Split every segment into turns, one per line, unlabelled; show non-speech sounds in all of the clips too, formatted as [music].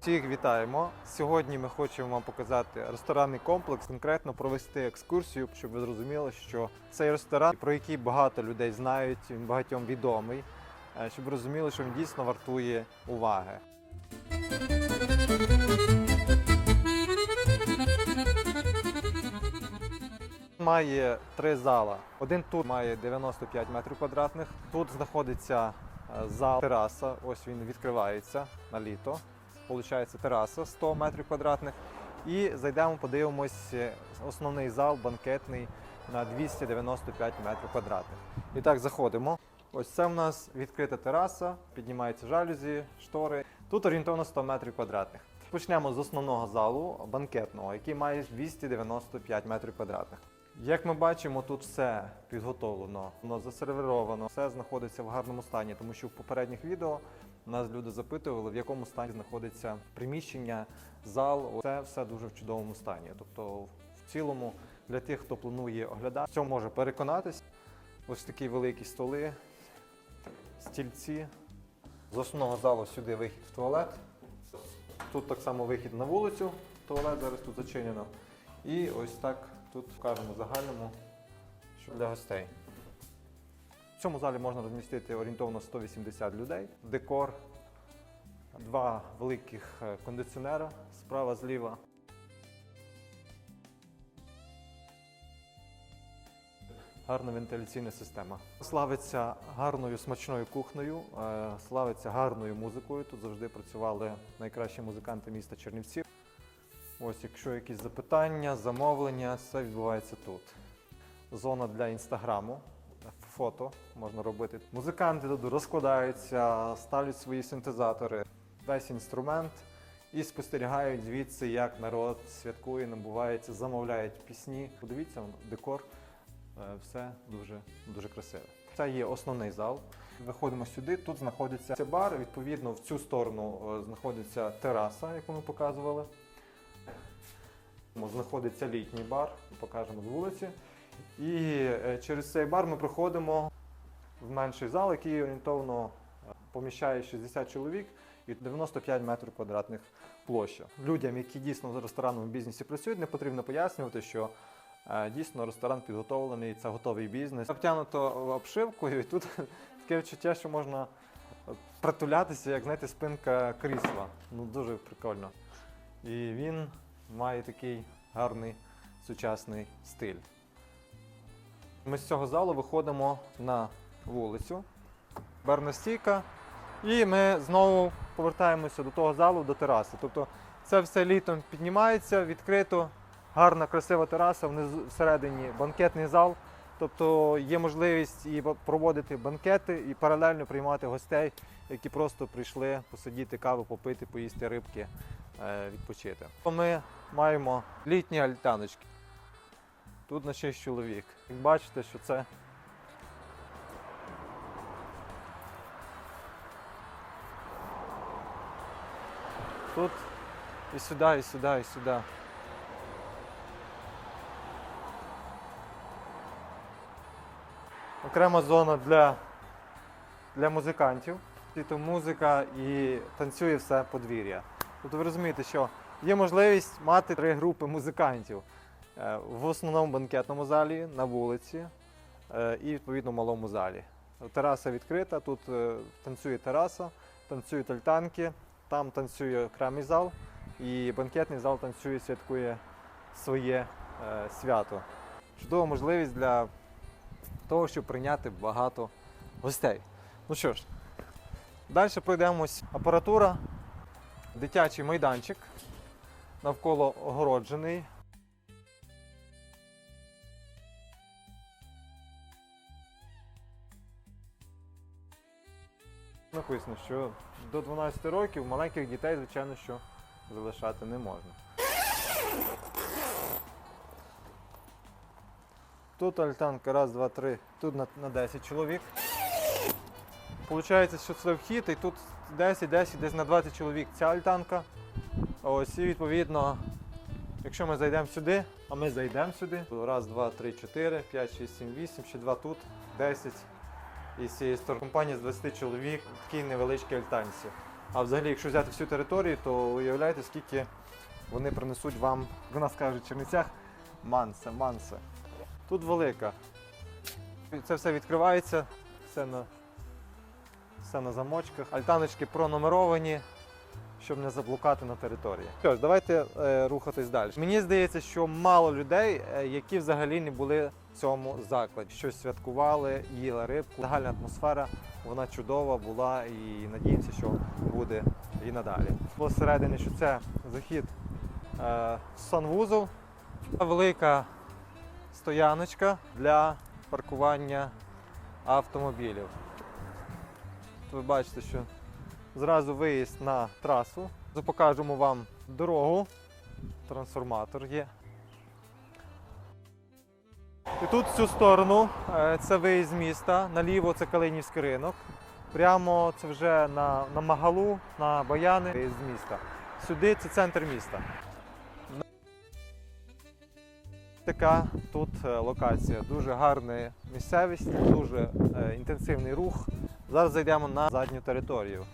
Всіх вітаємо. Сьогодні ми хочемо вам показати ресторанний комплекс, конкретно провести екскурсію, щоб ви зрозуміли, що цей ресторан, про який багато людей знають, він багатьом відомий, е, щоб ви розуміли, що він дійсно вартує уваги. Має три зала. Один тут має 95 метрів квадратних. Тут знаходиться е, зал тераса. Ось він відкривається на літо. Получається тераса 100 метрів квадратних. І зайдемо, подивимось основний зал банкетний на 295 метрів квадратних. І так заходимо. Ось це в нас відкрита тераса, піднімаються жалюзі, штори. Тут орієнтовно 100 метрів квадратних. Почнемо з основного залу банкетного, який має 295 метрів квадратних. Як ми бачимо, тут все підготовлено, воно засервіровано, все знаходиться в гарному стані, тому що в попередніх відео нас люди запитували, в якому стані знаходиться приміщення, зал. Це все дуже в чудовому стані. Тобто, в цілому, для тих, хто планує оглядати, в цьому може переконатись. Ось такі великі столи, стільці. З основного залу сюди вихід в туалет. Тут так само вихід на вулицю, туалет зараз тут зачинено. І ось так тут покажемо загальному, що для гостей. В цьому залі можна розмістити орієнтовно 180 людей. Декор, два великих е, кондиціонера справа зліва. Гарна вентиляційна система. Славиться гарною смачною кухнею, е, славиться гарною музикою. Тут завжди працювали найкращі музиканти міста Чернівців. Ось, якщо якісь запитання, замовлення, все відбувається тут. Зона для інстаграму, фото можна робити. Музиканти тут розкладаються, ставлять свої синтезатори, весь інструмент і спостерігають звідси, як народ святкує, набувається, замовляють пісні. Подивіться, декор, е, все дуже, дуже красиве. Це є основний зал. Виходимо сюди. Тут знаходиться бар. Відповідно, в цю сторону е, знаходиться тераса, яку ми показували. Знаходиться літній бар, покажемо з вулиці. І е, через цей бар ми проходимо в менший зал, який орієнтовно е, поміщає 60 чоловік і 95 метрів квадратних площа. Людям, які дійсно в ресторанному бізнесі працюють, не потрібно пояснювати, що е, дійсно ресторан підготовлений, це готовий бізнес. Обтянуто обшивкою, і тут [laughs] таке відчуття, що можна притулятися, як знаєте, спинка крісла. Ну дуже прикольно. І він має такий гарний сучасний стиль. Ми з цього залу виходимо на вулицю, барна стійка, і ми знову повертаємося до того залу, до тераси. Тобто це все літом піднімається, відкрито, гарна, красива тераса, внизу всередині банкетний зал. Тобто є можливість і проводити банкети, і паралельно приймати гостей, які просто прийшли посидіти каву, попити, поїсти рибки, е, відпочити. Ми маємо літні альтаночки. Тут на 6 чоловік. Як бачите, що це тут і сюди, і сюди, і сюди. Окрема зона для, для музикантів. І музика і танцює все подвір'я. Тобто ви розумієте, що є можливість мати три групи музикантів в основному банкетному залі, на вулиці е, і відповідно малому залі. Тераса відкрита, тут е, танцює тераса, танцюють альтанки, там танцює окремий зал, і банкетний зал танцює, святкує своє е, свято. Чудова можливість для того, щоб прийняти багато гостей. Ну що ж, далі пройдемось. Апаратура, дитячий майданчик, навколо огороджений. Написано, що до 12 років маленьких дітей, звичайно, що залишати не можна. Тут альтанка, раз, два, три, тут на, на 10 чоловік. Получається, що це вхід, і тут 10, 10, десь на 20 чоловік ця альтанка. Ось і відповідно, якщо ми зайдемо сюди, а ми зайдемо сюди. Раз, два, три, чотири, п'ять, шість, сім, вісім, ще два тут, 10. І з цієї сторони з 20 чоловік в такій невеличкій альтанці. А взагалі, якщо взяти всю територію, то уявляєте, скільки вони принесуть вам, у нас кажуть, в Чернівцях, манса, манса. Тут велика. Це все відкривається, все на, все на замочках. Альтаночки пронумеровані, щоб не заблукати на території. Що ж, давайте е, рухатись далі. Мені здається, що мало людей, е, які взагалі не були цьому закладі. Щось святкували, їли рибку. Загальна атмосфера, вона чудова була і надіємося, що буде і надалі. Посередині, що це захід е, санвузол, велика стояночка для паркування автомобілів. Тут ви бачите, що зразу виїзд на трасу. Покажемо вам дорогу. Трансформатор є. І тут в цю сторону е, це виїзд з міста, наліво це Калинівський ринок. Прямо це вже на, на Магалу, на Баяни виїзд з міста. Сюди це центр міста. Така тут е, локація. Дуже гарна місцевість, дуже е, інтенсивний рух. Зараз зайдемо на задню територію.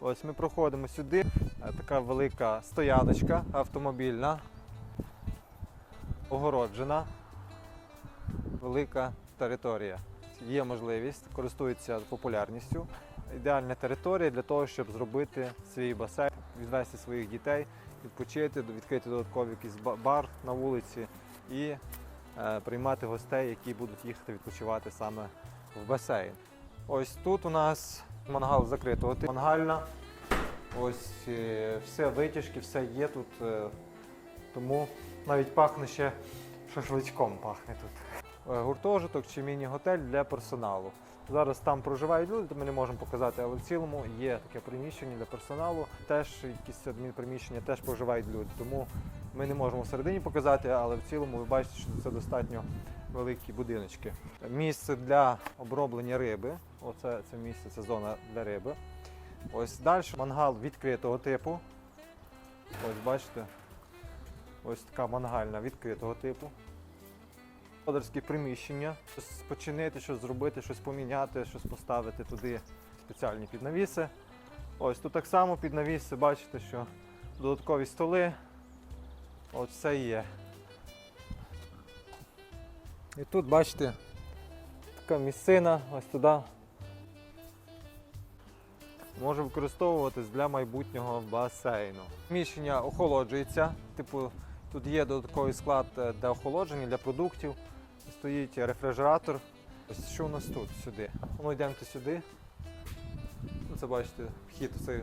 Ось ми проходимо сюди. Така велика стояночка автомобільна, огороджена, велика територія. Є можливість, користується популярністю. Ідеальна територія для того, щоб зробити свій басейн, відвести своїх дітей, відпочити, відкрити додатковий якийсь ба- бар на вулиці і е, приймати гостей, які будуть їхати відпочивати саме в басейн. Ось тут у нас мангал закритого типу. Мангальна. Ось е, все витяжки, все є тут. е, Тому навіть пахне ще шашличком пахне тут. Е, Гуртожиток чи міні-готель для персоналу. Зараз там проживають люди, то ми не можемо показати, але в цілому є таке приміщення для персоналу. Теж якісь адмінприміщення, теж проживають люди. Тому ми не можемо всередині показати, але в цілому ви бачите, що це достатньо великі будиночки. Місце для оброблення риби. Оце це місце, це зона для риби. Ось далі мангал відкритого типу. Ось бачите. Ось така мангальна відкритого типу. Господарські приміщення. Щось починити, щось зробити, щось поміняти, щось поставити туди спеціальні піднавіси. Ось тут так само піднавіси, бачите, що додаткові столи. Все є. І тут, бачите, така місцина ось туди. Може використовуватись для майбутнього басейну. Приміщення охолоджується. Типу, тут є додатковий склад е, для охолодження, для продуктів. Стоїть рефрижератор. Ось що у нас тут сюди? Ну, йдемо сюди. Ну, Це бачите, вхід у цей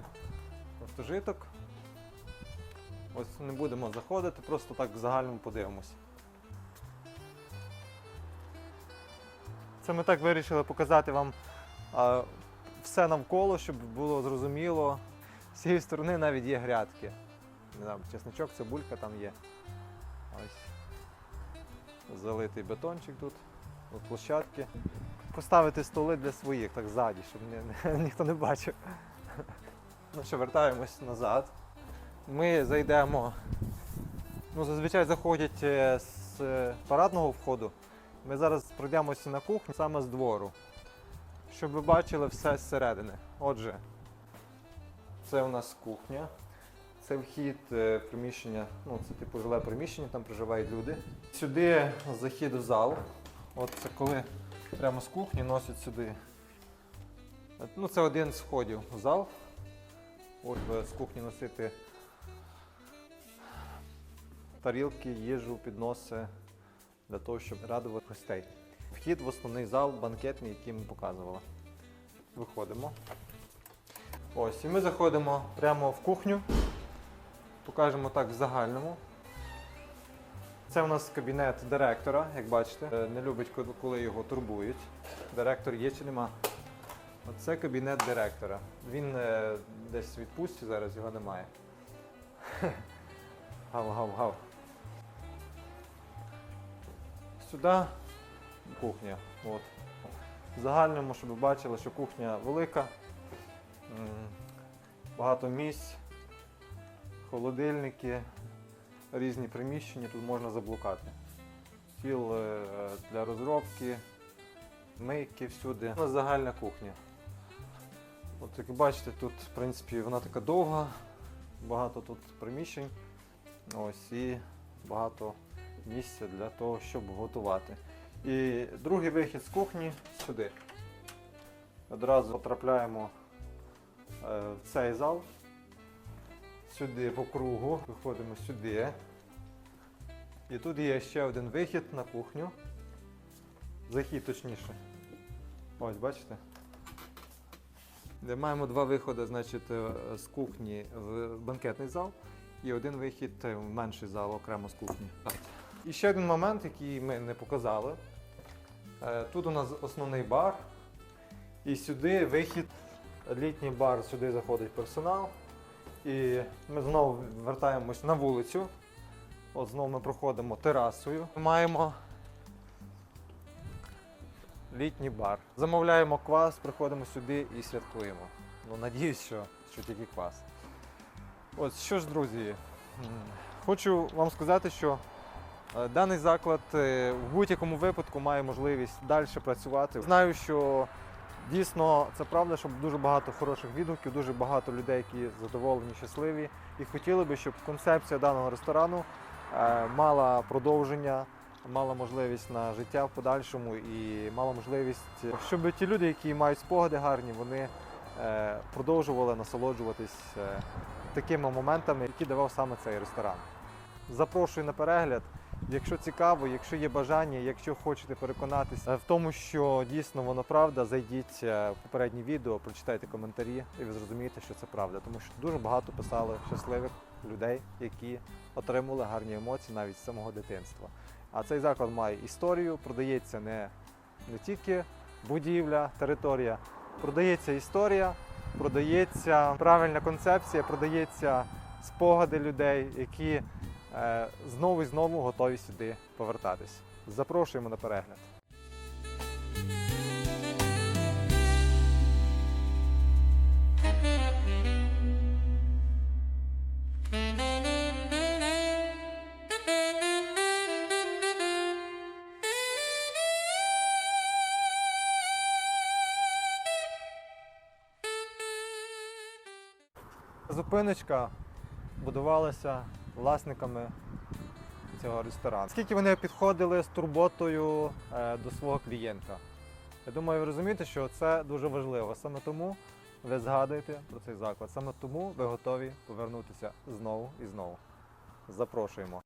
автожиток. Ось не будемо заходити, просто так в загальному подивимось. Це ми так вирішили показати вам а, все навколо, щоб було зрозуміло. З цієї сторони навіть є грядки. Не знаю, чесничок, цибулька там є. Ось. Залитий бетончик тут, от площадки. Поставити столи для своїх, так ззаді, щоб не, не- [laughs] ніхто не бачив. Ну що, вертаємось назад. Ми зайдемо. Ну, зазвичай заходять е, з е, парадного входу. Ми зараз пройдемося на кухню саме з двору, щоб ви бачили все зсередини. Отже, це у нас кухня. Це вхід е, приміщення, ну це типу жиле приміщення, там проживають люди. Сюди захід в зал. От це коли прямо з кухні носять сюди. Е, Ну, це один з входів в зал. От з кухні носити тарілки, їжу, підноси для того, щоб радувати гостей. Вхід в основний зал банкетний, який ми показували. Виходимо. Ось, і ми заходимо прямо в кухню. Покажемо так в загальному. Це у нас кабінет директора, як бачите. Е, Не любить, коли- його турбують. Директор є чи нема. Оце кабінет директора. Він е, десь в відпустці, зараз його немає. [laughs] Гав-гав-гав. Сюди кухня. От. В загальному, щоб ви бачили, що кухня велика, багато місць, холодильники, різні приміщення, тут можна заблукати. Стіл е, для розробки, мийки всюди. Нас загальна кухня. От як бачите, тут в принципі вона така довга, багато тут приміщень. Ось і багато місця для того, щоб готувати. І другий вихід з кухні сюди. Одразу потрапляємо е, в цей зал. Сюди по кругу, виходимо сюди. І тут є ще один вихід на кухню. Захід точніше. Ось, бачите? Де маємо два виходи, значить, е, з кухні в банкетний зал і один вихід е, в менший зал окремо з кухні. І ще один момент, який ми не показали. Е, Тут у нас основний бар, і сюди вихід, літній бар, сюди заходить персонал. І ми знову вертаємось на вулицю. От знову ми проходимо терасою. Маємо літній бар. Замовляємо квас, приходимо сюди і святкуємо. Ну, надіюсь, що, що тільки квас. От що ж, друзі, хочу вам сказати, що е, даний заклад е, в будь-якому випадку має можливість далі працювати. Знаю, що дійсно це правда, що дуже багато хороших відгуків, дуже багато людей, які задоволені, щасливі. І хотіли би, щоб концепція даного ресторану е, мала продовження, мала можливість на життя в подальшому і мала можливість, щоб ті люди, які мають спогади гарні, вони е, продовжували насолоджуватись е, такими моментами, які давав саме цей ресторан. Запрошую на перегляд. Якщо цікаво, якщо є бажання, якщо хочете переконатися в тому, що дійсно воно правда, зайдіть е, в попереднє відео, прочитайте коментарі, і ви зрозумієте, що це правда. Тому що дуже багато писали щасливих людей, які отримали гарні емоції навіть з самого дитинства. А цей заклад має історію, продається не, не тільки будівля, територія, продається історія, продається правильна концепція, продається спогади людей, які знову і знову готові сюди повертатись. Запрошуємо на перегляд. Зупиночка будувалася власниками цього ресторану. Скільки вони підходили з турботою е, до свого клієнта. Я думаю, ви розумієте, що це дуже важливо. Саме тому ви згадуєте про цей заклад. Саме тому ви готові повернутися знову і знову. Запрошуємо.